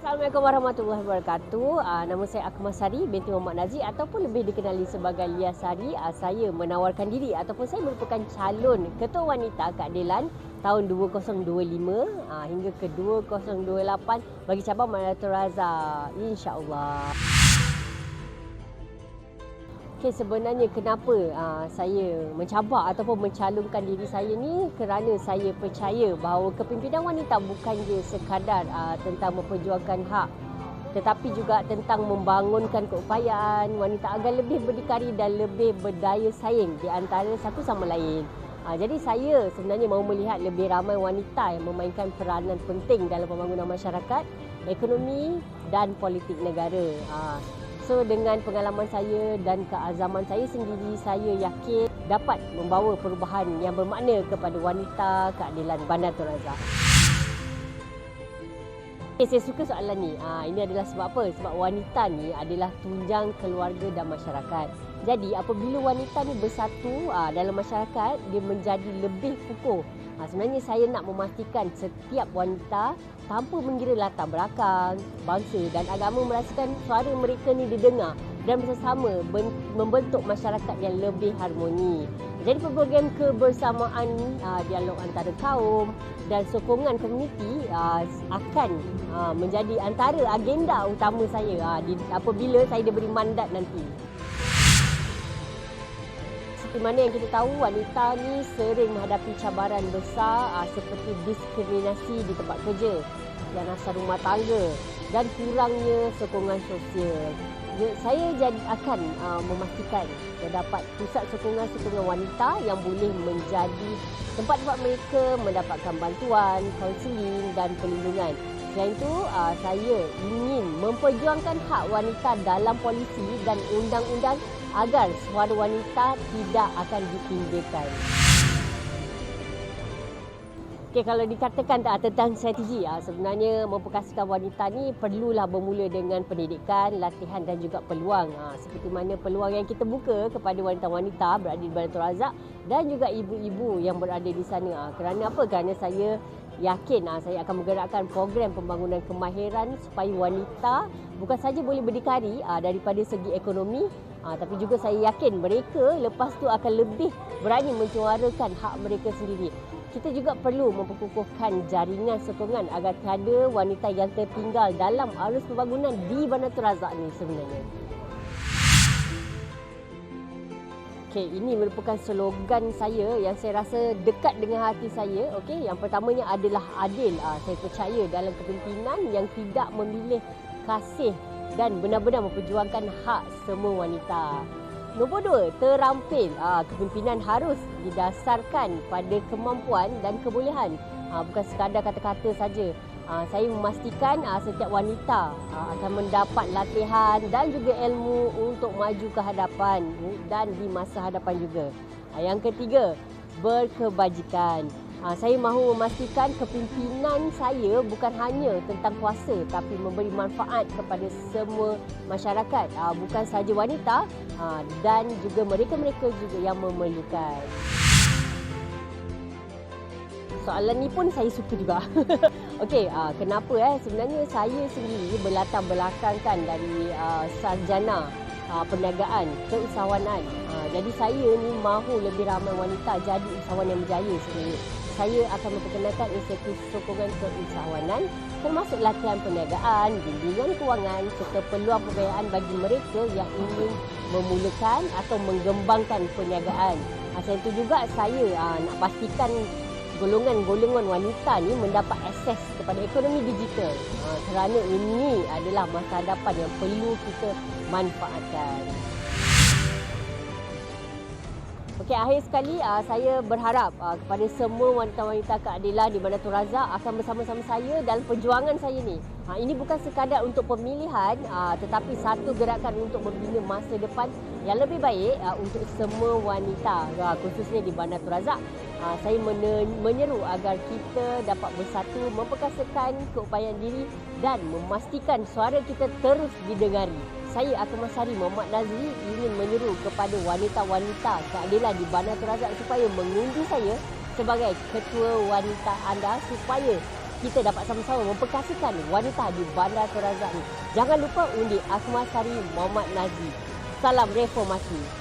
Assalamualaikum warahmatullahi wabarakatuh. Uh, nama saya Akmal Sari binti Muhammad Nazir ataupun lebih dikenali sebagai Lia Sari. Uh, saya menawarkan diri ataupun saya merupakan calon Ketua Wanita Keadilan tahun 2025 uh, hingga ke 2028 bagi cabang Malatul Raza. InsyaAllah. Okay, sebenarnya kenapa uh, saya mencabar ataupun mencalonkan diri saya ni kerana saya percaya bahawa kepimpinan wanita bukan je sekadar uh, tentang memperjuangkan hak tetapi juga tentang membangunkan keupayaan wanita agar lebih berdikari dan lebih berdaya saing di antara satu sama lain. Uh, jadi saya sebenarnya mahu melihat lebih ramai wanita yang memainkan peranan penting dalam pembangunan masyarakat, ekonomi dan politik negara. Uh, So dengan pengalaman saya dan keazaman saya sendiri, saya yakin dapat membawa perubahan yang bermakna kepada wanita keadilan Bandar Razak. Okay, saya suka soalan ni. Ha, ini adalah sebab apa? Sebab wanita ni adalah tunjang keluarga dan masyarakat. Jadi apabila wanita ni bersatu ha, dalam masyarakat, dia menjadi lebih kukuh. Ha, sebenarnya saya nak memastikan setiap wanita tanpa mengira latar belakang, bangsa dan agama merasakan suara mereka ni didengar dan bersama membentuk masyarakat yang lebih harmoni. Jadi program kebersamaan uh, dialog antara kaum dan sokongan komuniti uh, akan uh, menjadi antara agenda utama saya uh, di, apabila saya diberi mandat nanti. Seperti mana yang kita tahu, wanita ni sering menghadapi cabaran besar uh, seperti diskriminasi di tempat kerja dan asal rumah tangga dan kurangnya sokongan sosial. Saya jadi akan uh, memastikan terdapat pusat sokongan-sokongan wanita yang boleh menjadi tempat-tempat mereka mendapatkan bantuan, kaunseling dan perlindungan. Selain itu, uh, saya ingin memperjuangkan hak wanita dalam polisi dan undang-undang agar suara wanita tidak akan dipinggirkan. Okay, kalau dikatakan tak tentang strategi, ah, sebenarnya memperkasakan wanita ni perlulah bermula dengan pendidikan, latihan dan juga peluang. Ah, seperti mana peluang yang kita buka kepada wanita-wanita berada di Bandar Razak dan juga ibu-ibu yang berada di sana. Kerana apa? Kerana saya yakin saya akan menggerakkan program pembangunan kemahiran supaya wanita bukan saja boleh berdikari daripada segi ekonomi tapi juga saya yakin mereka lepas tu akan lebih berani menyuarakan hak mereka sendiri kita juga perlu memperkukuhkan jaringan sokongan agar tiada wanita yang tertinggal dalam arus pembangunan di Bandar Razak ni sebenarnya. Okey, ini merupakan slogan saya yang saya rasa dekat dengan hati saya. Okey, yang pertamanya adalah adil. Ah, saya percaya dalam kepimpinan yang tidak memilih kasih dan benar-benar memperjuangkan hak semua wanita. Nombor dua, terampil. Ha, kepimpinan harus didasarkan pada kemampuan dan kebolehan. Ha, bukan sekadar kata-kata saja. Ha, saya memastikan ha, setiap wanita ha, akan mendapat latihan dan juga ilmu untuk maju ke hadapan dan di masa hadapan juga. Ha, yang ketiga, berkebajikan. Ha, saya mahu memastikan kepimpinan saya bukan hanya tentang kuasa tapi memberi manfaat kepada semua masyarakat. Ha, bukan sahaja wanita ha, dan juga mereka-mereka juga yang memerlukan. Soalan ni pun saya suka juga. Okey, uh, kenapa eh? Sebenarnya saya sendiri berlatar belakangkan dari uh, sarjana uh, perniagaan keusahawanan. Uh, jadi saya ni mahu lebih ramai wanita jadi usahawan yang berjaya sebenarnya saya akan memperkenalkan insentif sokongan keusahawanan termasuk latihan perniagaan, bimbingan kewangan serta peluang pembiayaan bagi mereka yang ingin memulakan atau mengembangkan perniagaan. Selain itu juga saya ah, nak pastikan golongan-golongan wanita ni mendapat akses kepada ekonomi digital. Ah, kerana ini adalah masa hadapan yang perlu kita manfaatkan. Okey, akhir sekali uh, saya berharap uh, kepada semua wanita-wanita keadilan di Bandar Razak akan bersama-sama saya dalam perjuangan saya ni. Uh, ini bukan sekadar untuk pemilihan uh, tetapi satu gerakan untuk membina masa depan yang lebih baik uh, untuk semua wanita uh, khususnya di Bandar Razak. Uh, saya menyeru agar kita dapat bersatu memperkasakan keupayaan diri dan memastikan suara kita terus didengari saya Akmal Sari Muhammad Nazri ingin menyeru kepada wanita-wanita keadilan di Bandar Terazak supaya mengundi saya sebagai ketua wanita anda supaya kita dapat sama-sama memperkasihkan wanita di Bandar Terazak ni. Jangan lupa undi Asma Sari Muhammad Nazi. Salam reformasi.